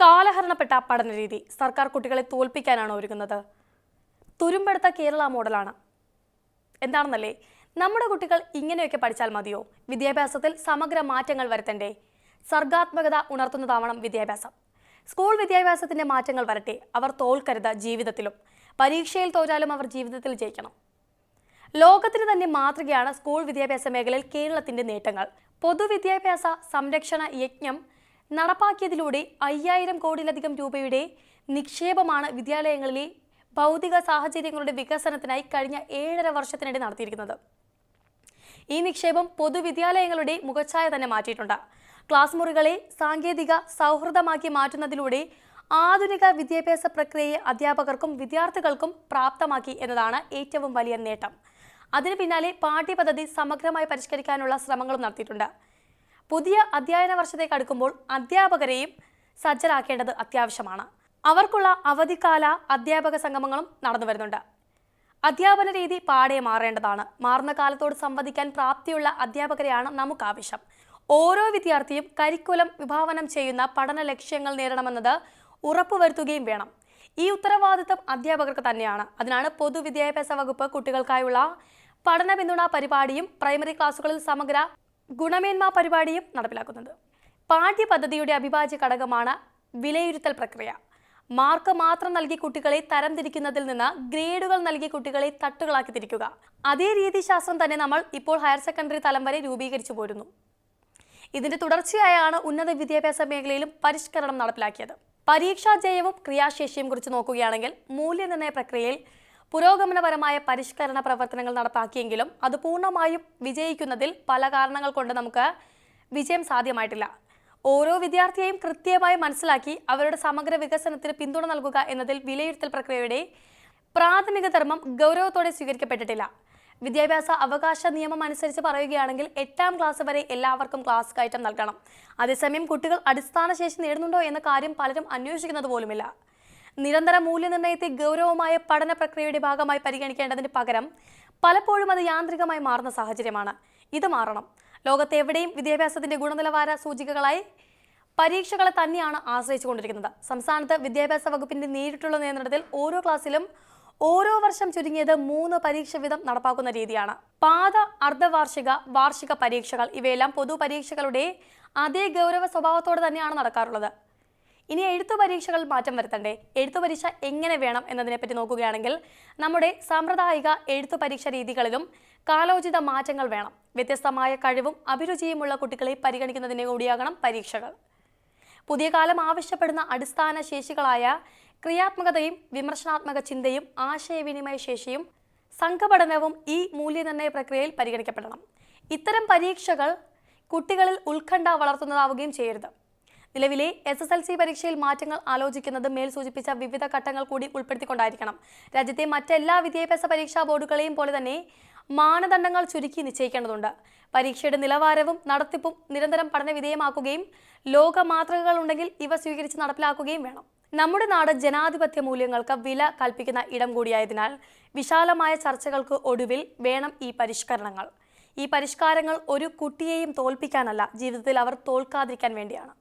കാലഹരണപ്പെട്ട പഠനരീതി സർക്കാർ കുട്ടികളെ തോൽപ്പിക്കാനാണ് ഒരുങ്ങുന്നത്. തുരുമ്പെടുത്ത കേരള മോഡലാണ്. എന്താണെന്നല്ലേ? നമ്മുടെ കുട്ടികൾ ഇങ്ങനെയൊക്കെ പഠിച്ചാൽ മതിയോ? വിദ്യാഭ്യാസത്തിൽ സമഗ്ര മാറ്റങ്ങൾ വരുത്തണ്ടേ? സർഗാത്മകത ഉണർത്തുന്നതാവണം വിദ്യാഭ്യാസം. സ്കൂൾ വിദ്യാഭ്യാസത്തിന്റെ മാറ്റങ്ങൾ വരട്ടെ. അവർ തോൽക്കരുത് ജീവിതത്തിലും. പരീക്ഷയിൽ തോറ്റാലും അവർ ജീവിതത്തിൽ ജയിക്കണം. ലോകത്തിന് തന്നെ മാതൃകയാണ് സ്കൂൾ വിദ്യാഭ്യാസ മേഖലയിൽ കേരളത്തിന്റെ നേട്ടങ്ങൾ. പൊതുവിദ്യാഭ്യാസ സംരക്ഷണ യജ്ഞം നടപ്പാക്കിയതിലൂടെ അയ്യായിരം കോടിയിലധികം രൂപയുടെ നിക്ഷേപമാണ് വിദ്യാലയങ്ങളിലെ ഭൗതിക സാഹചര്യങ്ങളുടെ വികസനത്തിനായി കഴിഞ്ഞ ഏഴര വർഷത്തിനിടെ നടത്തിയിരിക്കുന്നത്. ഈ നിക്ഷേപം പൊതുവിദ്യാലയങ്ങളുടെ മുഖച്ഛായ തന്നെ മാറ്റിയിട്ടുണ്ട്. ക്ലാസ് മുറികളെ സാങ്കേതിക സൗഹൃദമാക്കി മാറ്റുന്നതിലൂടെ ആധുനിക വിദ്യാഭ്യാസ പ്രക്രിയയെ അധ്യാപകർക്കും വിദ്യാർത്ഥികൾക്കും പ്രാപ്തമാക്കി എന്നതാണ് ഏറ്റവും വലിയ നേട്ടം. അതിനു പിന്നാലെ പാഠ്യപദ്ധതി സമഗ്രമായി പരിഷ്കരിക്കാനുള്ള ശ്രമങ്ങളും നടത്തിയിട്ടുണ്ട്. പുതിയ അധ്യയന വർഷത്തേക്ക് അടുക്കുമ്പോൾ അധ്യാപകരെയും സജ്ജരാക്കേണ്ടത് അത്യാവശ്യമാണ്. അവർക്കുള്ള അവധിക്കാല അധ്യാപക സംഗമങ്ങളും നടന്നു വരുന്നുണ്ട്. അധ്യാപന രീതി പാടെ മാറേണ്ടതാണ്. മാറുന്ന കാലത്തോട് സംവദിക്കാൻ പ്രാപ്തിയുള്ള അധ്യാപകരെയാണ് നമുക്ക് ആവശ്യം ഓരോ വിദ്യാർത്ഥിയും കരിക്കുലം വിഭാവനം ചെയ്യുന്ന പഠന ലക്ഷ്യങ്ങൾ നേടണമെന്നത് ഉറപ്പുവരുത്തുകയും വേണം. ഈ ഉത്തരവാദിത്തം അധ്യാപകർക്ക് തന്നെയാണ്. അതിനാണ് പൊതുവിദ്യാഭ്യാസ വകുപ്പ് കുട്ടികൾക്കായുള്ള പഠന പിന്തുണ പരിപാടിയും പ്രൈമറി ക്ലാസുകളിൽ സമഗ്ര ഗുണമേന്മ പരിപാടിയും നടപ്പിലാക്കുന്നത് പാഠ്യപദ്ധതിയുടെ അവിഭാജ്യ ഘടകമാണ് വിലയിരുത്തൽ പ്രക്രിയ. മാർക്ക് മാത്രം നൽകി കുട്ടികളെ തരംതിരിക്കുന്നതിൽ നിന്ന് ഗ്രേഡുകൾ നൽകി കുട്ടികളെ തട്ടുകളാക്കി തിരിക്കുക. അതേ രീതിശാസ്ത്രം തന്നെ നമ്മൾ ഇപ്പോൾ ഹയർ സെക്കൻഡറി തലം വരെ രൂപീകരിച്ചു പോരുന്നു. ഇതിന്റെ തുടർച്ചയായാണ് ഉന്നത വിദ്യാഭ്യാസ മേഖലയിലും പരിഷ്കരണം നടപ്പിലാക്കിയത്. പരീക്ഷാ ജയവും ക്രിയാശേഷിയും കുറിച്ച് നോക്കുകയാണെങ്കിൽ മൂല്യനിർണയ പ്രക്രിയയിൽ പുരോഗമനപരമായ പരിഷ്കരണ പ്രവർത്തനങ്ങൾ നടപ്പാക്കിയെങ്കിലും അത് പൂർണമായും വിജയിക്കുന്നതിൽ പല കാരണങ്ങൾ കൊണ്ട് നമുക്ക് വിജയം സാധ്യമായിട്ടില്ല. ഓരോ വിദ്യാർത്ഥിയെയും കൃത്യമായി മനസ്സിലാക്കി അവരുടെ സമഗ്ര വികസനത്തിന് പിന്തുണ നൽകുക എന്നതിൽ വിലയിരുത്തൽ പ്രക്രിയയുടെ പ്രാഥമിക ധർമ്മം ഗൗരവത്തോടെ സ്വീകരിക്കപ്പെട്ടിട്ടില്ല. വിദ്യാഭ്യാസ അവകാശ നിയമം അനുസരിച്ച് പറയുകയാണെങ്കിൽ എട്ടാം ക്ലാസ് വരെ എല്ലാവർക്കും ക്ലാസ് കയറ്റം നൽകണം. അതേസമയം കുട്ടികൾ അടിസ്ഥാന ശേഷി നേടുന്നുണ്ടോ എന്ന കാര്യം പലരും അന്വേഷിക്കുന്നത് പോലുമില്ല നിരന്തര മൂല്യനിർണയത്തെ ഗൗരവമായ പഠന പ്രക്രിയയുടെ ഭാഗമായി പരിഗണിക്കേണ്ടതിന് പകരം പലപ്പോഴും അത് യാന്ത്രികമായി മാറുന്ന സാഹചര്യമാണ്. ഇത് മാറണം. ലോകത്ത് എവിടെയും വിദ്യാഭ്യാസത്തിന്റെ ഗുണനിലവാര സൂചികകളായി പരീക്ഷകളെ തന്നെയാണ് ആശ്രയിച്ചുകൊണ്ടിരിക്കുന്നത്. സംസ്ഥാനത്ത് വിദ്യാഭ്യാസ വകുപ്പിന്റെ നേരിട്ടുള്ള നിയന്ത്രണത്തിൽ ഓരോ ക്ലാസ്സിലും ഓരോ വർഷം ചുരുങ്ങിയത് മൂന്ന് പരീക്ഷ വീതം നടപ്പാക്കുന്ന രീതിയാണ്. പാത അർദ്ധവാർഷിക വാർഷിക പരീക്ഷകൾ ഇവയെല്ലാം പൊതു പരീക്ഷകളുടെ അതേ ഗൗരവ സ്വഭാവത്തോടെ തന്നെയാണ് നടക്കാറുള്ളത്. ഇനി എഴുത്തു പരീക്ഷകൾ മാറ്റം വരുത്തണ്ടേ? എഴുത്തു പരീക്ഷ എങ്ങനെ വേണം എന്നതിനെപ്പറ്റി നോക്കുകയാണെങ്കിൽ നമ്മുടെ സാമ്പ്രദായിക എഴുത്തു പരീക്ഷ രീതികളിലും കാലോചിത മാറ്റങ്ങൾ വേണം. വ്യത്യസ്തമായ കഴിവും അഭിരുചിയുമുള്ള കുട്ടികളെ പരിഗണിക്കുന്നതിന് കൂടിയാകണം പരീക്ഷകൾ. പുതിയ കാലം ആവശ്യപ്പെടുന്ന അടിസ്ഥാന ശേഷികളായ ക്രിയാത്മകതയും വിമർശനാത്മക ചിന്തയും ആശയവിനിമയ ശേഷിയും സംഘപഠനവും ഈ മൂല്യനിർണയ പ്രക്രിയയിൽ പരിഗണിക്കപ്പെടണം. ഇത്തരം പരീക്ഷകൾ കുട്ടികളിൽ ഉത്കണ്ഠ വളർത്തുന്നതാവുകയും ചെയ്യരുത്. നിലവിലെ എസ് എസ് എൽ സി പരീക്ഷയിൽ മാറ്റങ്ങൾ ആലോചിക്കുന്നത് മേൽ സൂചിപ്പിച്ച വിവിധ ഘട്ടങ്ങൾ കൂടി ഉൾപ്പെടുത്തിക്കൊണ്ടായിരിക്കണം. രാജ്യത്തെ മറ്റെല്ലാ വിദ്യാഭ്യാസ പരീക്ഷാ ബോർഡുകളെയും പോലെ തന്നെ മാനദണ്ഡങ്ങൾ ചുരുക്കി നിശ്ചയിക്കേണ്ടതുണ്ട്. പരീക്ഷയുടെ നിലവാരവും നടത്തിപ്പും നിരന്തരം പഠന വിധേയമാക്കുകയും ലോക മാതൃകകൾ ഉണ്ടെങ്കിൽ ഇവ സ്വീകരിച്ച് നടപ്പിലാക്കുകയും വേണം. നമ്മുടെ നാട് ജനാധിപത്യ മൂല്യങ്ങൾക്ക് വില കൽപ്പിക്കുന്ന ഇടം കൂടിയായതിനാൽ വിശാലമായ ചർച്ചകൾക്ക് ഒടുവിൽ വേണം ഈ പരിഷ്കരണങ്ങൾ. ഈ പരിഷ്കാരങ്ങൾ ഒരു കുട്ടിയെയും തോൽപ്പിക്കാനല്ല ജീവിതത്തിൽ അവർ തോൽക്കാതിരിക്കാൻ വേണ്ടിയാണ്.